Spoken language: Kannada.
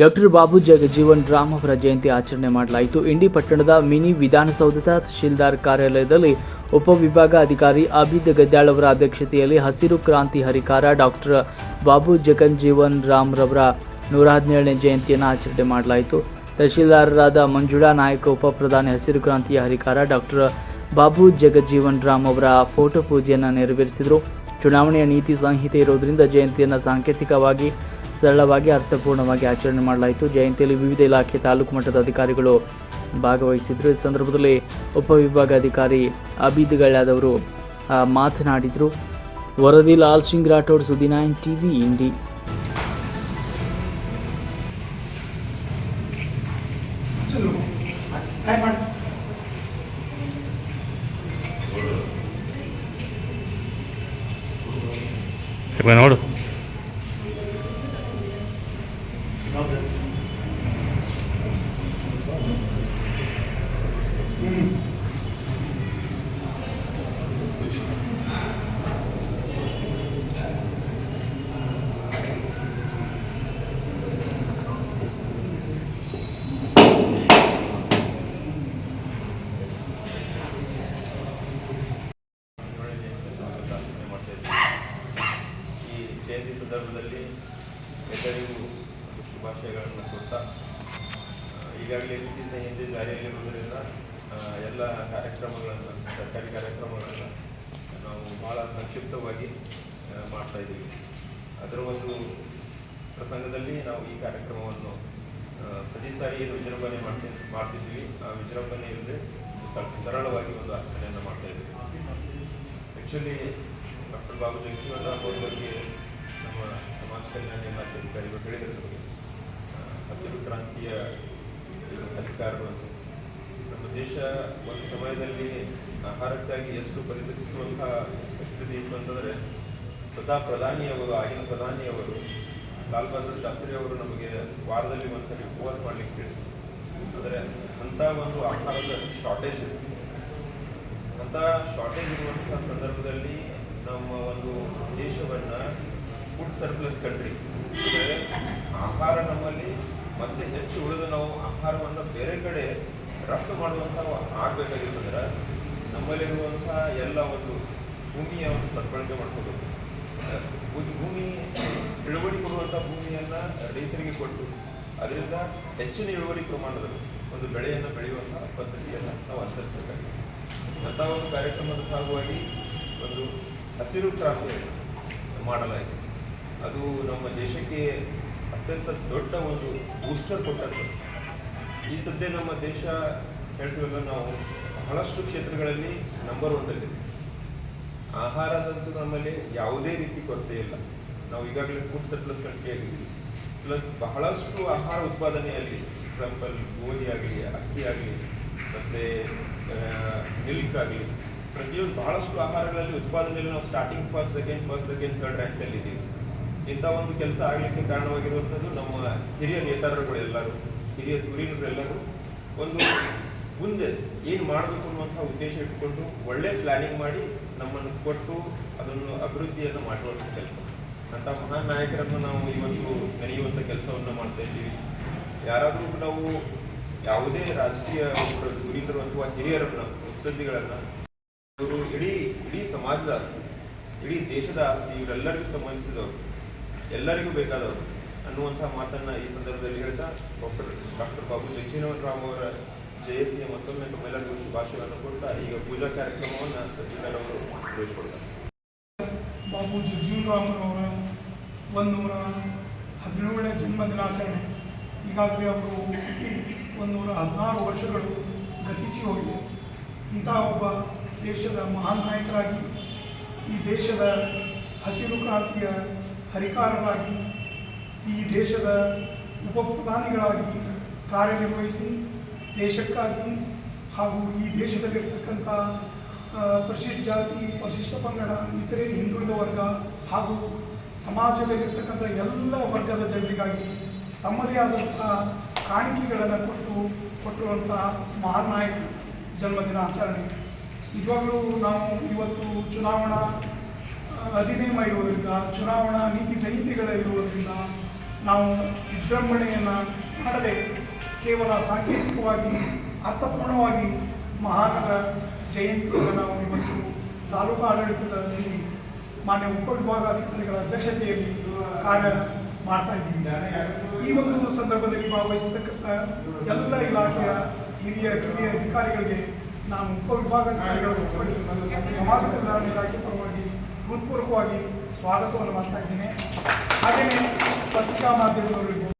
ಡಾಕ್ಟರ್ ಬಾಬು ಜಗಜೀವನ್ ರಾಮ್ ಅವರ ಜಯಂತಿ ಆಚರಣೆ ಮಾಡಲಾಯಿತು. ಇಂಡಿ ಪಟ್ಟಣದ ಮಿನಿ ವಿಧಾನಸೌಧದ ತಹಶೀಲ್ದಾರ್ ಕಾರ್ಯಾಲಯದಲ್ಲಿ ಉಪವಿಭಾಗ ಅಧಿಕಾರಿ ಅಬಿದ್ ಗದ್ದಾಳ್ ಅವರ ಅಧ್ಯಕ್ಷತೆಯಲ್ಲಿ ಹಸಿರು ಕ್ರಾಂತಿ ಹರಿಕಾರ ಡಾಕ್ಟರ್ ಬಾಬು ಜಗಜ್ಜೀವನ್ ರಾಮ್ ರವರ ನೂರ ಹದಿನೇಳನೇ ಜಯಂತಿಯನ್ನು ಆಚರಣೆ ಮಾಡಲಾಯಿತು. ತಹಶೀಲ್ದಾರರಾದ ಮಂಜುಳಾ ನಾಯಕ, ಉಪ ಪ್ರಧಾನಿ ಹಸಿರು ಕ್ರಾಂತಿಯ ಹರಿಕಾರ ಡಾಕ್ಟರ್ ಬಾಬು ಜಗಜೀವನ್ ರಾಮ್ ಅವರ ಫೋಟೋ ಪೂಜೆಯನ್ನು ನೆರವೇರಿಸಿದರು. ಚುನಾವಣೆಯ ನೀತಿ ಸಂಹಿತೆ ಇರೋದ್ರಿಂದ ಜಯಂತಿಯನ್ನು ಸಾಂಕೇತಿಕವಾಗಿ ಸರಳವಾಗಿ, ಅರ್ಥಪೂರ್ಣವಾಗಿ ಆಚರಣೆ ಮಾಡಲಾಯಿತು. ಜಯಂತಿಯಲ್ಲಿ ವಿವಿಧ ಇಲಾಖೆ ತಾಲೂಕು ಮಟ್ಟದ ಅಧಿಕಾರಿಗಳು ಭಾಗವಹಿಸಿದರು. ಈ ಸಂದರ್ಭದಲ್ಲಿ ಉಪವಿಭಾಗಾಧಿಕಾರಿ ಅಬೀದ್ಗಳಾದವರು ಮಾತನಾಡಿದರು. ವರದಿ, ಲಾಲ್ ಸಿಂಗ್ ರಾಠೋಡ್ ಸುದ್ದಿ ನೈನ್ ಟಿವಿ ಇಂಡಿ ನೋಡು ಪ್ರಾರ್ಥನೆ ಮಾಡ್ತಾ ಇದ್ದೀವಿ ಈ ಜಯಂತಿ ಸಂದರ್ಭದಲ್ಲಿ ಎಲ್ಲರಿಗೂ ಶುಭಾಶಯಗಳನ್ನು ಕೊಡ್ತಾ ಈಗಾಗಲೇ ನೀತಿ ಸಂಹಿತೆ ಜಾರಿಯಲ್ಲಿ ಆ, ಎಲ್ಲ ಕಾರ್ಯಕ್ರಮಗಳನ್ನು ಸರ್ಕಾರಿ ಕಾರ್ಯಕ್ರಮಗಳನ್ನು ನಾವು ಭಾಳ ಸಂಕ್ಷಿಪ್ತವಾಗಿ ಮಾಡ್ತಾಯಿದ್ದೀವಿ ಅದರ ಒಂದು ಪ್ರಸಂಗದಲ್ಲಿ ನಾವು ಈ ಕಾರ್ಯಕ್ರಮವನ್ನು ಪ್ರತಿ ಸಾರಿ ವಿಜೃಂಭಣೆ ಮಾಡ್ತೀವಿ ಮಾಡ್ತಿದ್ದೀವಿ. ಆ ವಿಜೃಂಭಣೆ ಇಲ್ಲದೆ ಸ್ವಲ್ಪ ಸರಳವಾಗಿ ಒಂದು ಆಚರಣೆಯನ್ನು ಮಾಡ್ತಾ ಇದ್ದೀವಿ. ಆ್ಯಕ್ಚುಲಿ ಡಾಕ್ಟರ್ ಬಾಬು ಜಗ್ಜೀವನ್ ಅವ್ರ ಬಗ್ಗೆ ನಮ್ಮ ಸಮಾಜ ಕಲ್ಯಾಣ ಇಲಾಖೆ ಅಧಿಕಾರಿಗಳು ಹೇಳಿದ್ರು ನಮಗೆ ಹಸಿರು ಕ್ರಾಂತಿಯ ಅಧಿಕಾರಗಳು ನಮ್ಮ ದೇಶ ಒಂದು ಸಮಯದಲ್ಲಿ ಆಹಾರಕ್ಕಾಗಿ ಎಷ್ಟು ಪರಿತಪಿಸುವಂತಹ ಪರಿಸ್ಥಿತಿ ಇತ್ತು ಅಂತಂದರೆ, ಸ್ವತಃ ಪ್ರಧಾನಿಯವರು ಆಗಿನ ಪ್ರಧಾನಿಯವರು ಲಾಲ್ ಬಹದ್ದೂರ್ ಶಾಸ್ತ್ರಿ ಅವರು ನಮಗೆ ವಾರದಲ್ಲಿ ಒಂದ್ಸರಿ ಉಪವಾಸ ಮಾಡಲಿಕ್ಕೆ ಹೇಳಿದ್ರು. ಅಂದರೆ ಅಂಥ ಒಂದು ಆಹಾರದ ಶಾರ್ಟೇಜ್ ಇತ್ತು. ಅಂತ ಶಾರ್ಟೇಜ್ ಇರುವಂತಹ ಸಂದರ್ಭದಲ್ಲಿ ನಮ್ಮ ಒಂದು ದೇಶವನ್ನ ಫುಡ್ ಸರ್ಪ್ಲಸ್ ಕಂಟ್ರಿ ಆಹಾರ ನಮ್ಮಲ್ಲಿ ಮತ್ತೆ ಹೆಚ್ಚು ಉಳಿದು ನಾವು ಆಹಾರವನ್ನು ಬೇರೆ ಕಡೆ ರಫ್ತು ಮಾಡುವಂಥ ಆಗ್ಬೇಕಾಗಿರ್ತಂದ್ರೆ ನಮ್ಮಲ್ಲಿರುವಂತಹ ಎಲ್ಲ ಒಂದು ಭೂಮಿಯ ಒಂದು ಸದ್ಬಳಕೆ ಮಾಡ್ಕೋಬೇಕು. ಭೂಮಿ ಇಳುವರಿ ಕೊಡುವಂಥ ಭೂಮಿಯನ್ನ ರೈತರಿಗೆ ಕೊಟ್ಟು ಅದರಿಂದ ಹೆಚ್ಚಿನ ಇಳುವರಿ ಪ್ರಮಾಣದಲ್ಲಿ ಒಂದು ಬೆಳೆಯನ್ನು ಬೆಳೆಯುವಂತಹ ಪದ್ಧತಿಯನ್ನು ನಾವು ಅನುಸರಿಸಬೇಕಾಗಿದೆ. ಅಂತ ಒಂದು ಕಾರ್ಯಕ್ರಮದ ಭಾಗವಾಗಿ ಒಂದು ಹಸಿರು ಕ್ರಾಂತಿಯನ್ನು ಮಾಡಲಾಗಿದೆ. ಅದು ನಮ್ಮ ದೇಶಕ್ಕೆ ಅತ್ಯಂತ ದೊಡ್ಡ ಒಂದು ಬೂಸ್ಟರ್ ಕೊಟ್ಟದ್ದು. ಈ ಸದ್ಯ ನಮ್ಮ ದೇಶ ಹೇಳ್ತೀವಲ್ಲ ನಾವು ಬಹಳಷ್ಟು ಕ್ಷೇತ್ರಗಳಲ್ಲಿ ನಂಬರ್ ಒಂದಲ್ಲಿ ಆಹಾರದಂತೂ ನಮ್ಮಲ್ಲಿ ಯಾವುದೇ ರೀತಿ ಕೊರತೆ ಇಲ್ಲ. ನಾವು ಈಗಾಗಲೇ ಫುಡ್ ಸರ್ಪ್ಲಸ್ ಕಂಟ್ರಿ ಆಗಿದ್ದೀವಿ ಪ್ಲಸ್ ಬಹಳಷ್ಟು ಆಹಾರ ಉತ್ಪಾದನೆಯಲ್ಲಿ ಎಕ್ಸಾಂಪಲ್ ಗೋಧಿ ಆಗಲಿ, ಅಕ್ಕಿ ಆಗಲಿ, ಮತ್ತೆ ಮಿಲ್ಕ್ ಆಗಲಿ, ಪ್ರತಿಯೊಂದು ಬಹಳಷ್ಟು ಆಹಾರಗಳಲ್ಲಿ ಉತ್ಪಾದನೆಯಲ್ಲಿ ನಾವು starting first second first second third ರ್ಯಾಂಕಲ್ಲಿ ಇದ್ದೀವಿ ಇಂಥ ಒಂದು ಕೆಲಸ ಆಗಲಿಕ್ಕೆ ಕಾರಣವಾಗಿರುವಂಥದ್ದು ನಮ್ಮ ಹಿರಿಯ ನೇತಾರರುಗಳು ಎಲ್ಲರೂ ಹಿರಿಯ ಧುರೀಣರೆಲ್ಲರೂ ಒಂದು ಮುಂದೆ ಏನು ಮಾಡಬೇಕು ಅನ್ನುವಂಥ ಉದ್ದೇಶ ಇಟ್ಕೊಂಡು ಒಳ್ಳೆ ಪ್ಲಾನಿಂಗ್ ಮಾಡಿ ನಮ್ಮನ್ನು ಕೊಟ್ಟು ಅದನ್ನು ಅಭಿವೃದ್ಧಿಯನ್ನು ಮಾಡುವಂಥ ಕೆಲಸ. ಅಂತ ಮಹಾನ್ ನಾಯಕರನ್ನು ನಾವು ಇವತ್ತು ನೆನೆಯುವಂಥ ಕೆಲಸವನ್ನು ಮಾಡ್ತಾ ಇದ್ದೀವಿ. ಯಾರಾದರೂ ನಾವು ಯಾವುದೇ ರಾಜಕೀಯ ಗುರಿಗಳು ಅಥವಾ ಹಿರಿಯರನ್ನ, ಮುತ್ಸದ್ದಿಗಳನ್ನ, ಇವರು ಇಡೀ ಇಡೀ ಸಮಾಜದ ಆಸ್ತಿ, ಇಡೀ ದೇಶದ ಆಸ್ತಿ, ಇವರೆಲ್ಲರಿಗೂ ಸಂಬಂಧಿಸಿದವರು ಎಲ್ಲರಿಗೂ ಬೇಕಾದವರು ಅನ್ನುವಂಥ ಮಾತನ್ನ ಈ ಸಂದರ್ಭದಲ್ಲಿ ಹೇಳ್ತಾ ಡಾಕ್ಟರ್ ಡಾಕ್ಟರ್ ಬಾಬು ಜಗಜೀವನ್ ರಾಮ್ ಅವರ ಜಯಂತಿಯ ಮತ್ತೊಮ್ಮೆ ತಮ್ಮೆಲ್ಲರಿಗೂ ಶುಭಾಶಯವನ್ನು ಕೊಡ್ತಾ ಈಗ ಪೂಜಾ ಕಾರ್ಯಕ್ರಮವನ್ನು ತಹಸೀಲ್ದಾರ್ ಅವರು ಕೊಡ್ತಾರೆ ಬಾಬು ಜಗಜೀವನರಾಮರವರ ಒಂದೂರ ಹದಿನೇಳನೇ ಜನ್ಮ ದಿನಾಚರಣೆ. ಈಗಾಗಲೇ ಅವರು ಒಂದು ಒಂದೂರ ಹದಿನಾರು ವರ್ಷಗಳು ಗತಿಸಿ ಹೋಗಿದೆ. ಇಂತಹ ಒಬ್ಬ ದೇಶದ ಮಹಾನ್ ನಾಯಕರಾಗಿ ಈ ದೇಶದ ಹಸಿರು ಕ್ರಾಂತಿಯ ಹರಿಕಾರರಾಗಿ ಈ ದೇಶದ ಉಪ ಪ್ರಧಾನಿಗಳಾಗಿ ಕಾರ್ಯನಿರ್ವಹಿಸಿ ದೇಶಕ್ಕಾಗಿ ಹಾಗೂ ಈ ದೇಶದಲ್ಲಿರ್ತಕ್ಕಂಥ ಪರಿಶಿಷ್ಟ ಜಾತಿ, ಪರಿಶಿಷ್ಟ ಪಂಗಡ, ಇತರೆ ಹಿಂದುಳಿದ ವರ್ಗ ಹಾಗೂ ಸಮಾಜದಲ್ಲಿರ್ತಕ್ಕಂಥ ಎಲ್ಲ ವರ್ಗದ ಜನರಿಗಾಗಿ ತಮ್ಮದೇ ಆದಂಥ ಕಾಣಿಕೆಗಳನ್ನು ಕೊಟ್ಟು ಕೊಟ್ಟಿರುವಂಥ ಮಹಾನ್ ನಾಯಕ ಜನ್ಮದಿನ ಆಚರಣೆ ನಿಜವಾಗ್ಲೂ ನಾವು ಇವತ್ತು ಚುನಾವಣಾ ಅಧಿನಿಯಮ ಇರುವುದರಿಂದ ಚುನಾವಣಾ ನೀತಿ ಸಂಹಿತೆಗಳ ಇರುವುದರಿಂದ ನಾವು ವಿಜೃಂಭಣೆಯನ್ನು ಮಾಡದೆ ಕೇವಲ ಸಾಂಕೇತಿಕವಾಗಿ, ಅರ್ಥಪೂರ್ಣವಾಗಿ ಮಹಾನಗರ ಜಯಂತಿಯನ್ನು ನಾವು ಇವತ್ತು ತಾಲೂಕು ಆಡಳಿತದಲ್ಲಿ ಮಾನ್ಯ ಉಪವಿಭಾಗಾಧಿಕಾರಿಗಳ ಅಧ್ಯಕ್ಷತೆಯಲ್ಲಿ ಕಾರ್ಯ ಮಾಡ್ತಾ ಇದ್ದೀವಿ. ಈ ಒಂದು ಸಂದರ್ಭದಲ್ಲಿ ಭಾಗವಹಿಸತಕ್ಕಂಥ ಎಲ್ಲ ಇಲಾಖೆಯ ಹಿರಿಯ, ಕಿರಿಯ ಅಧಿಕಾರಿಗಳಿಗೆ ನಾನು ಉಪವಿಭಾಗಾಧಿಕಾರಿಗಳ ಸಮಾಜ ಕಲ್ಯಾಣ ಇಲಾಖೆ ಪರವಾಗಿ ಹೃತ್ಪೂರ್ವಕವಾಗಿ ಸ್ವಾಗತವನ್ನು ಮಾಡ್ತಾ ಇದ್ದೇನೆ. ಹಾಗೆಯೇ ಪತ್ರಿಕಾ ಮಾಧ್ಯಮದವರಿಗೂ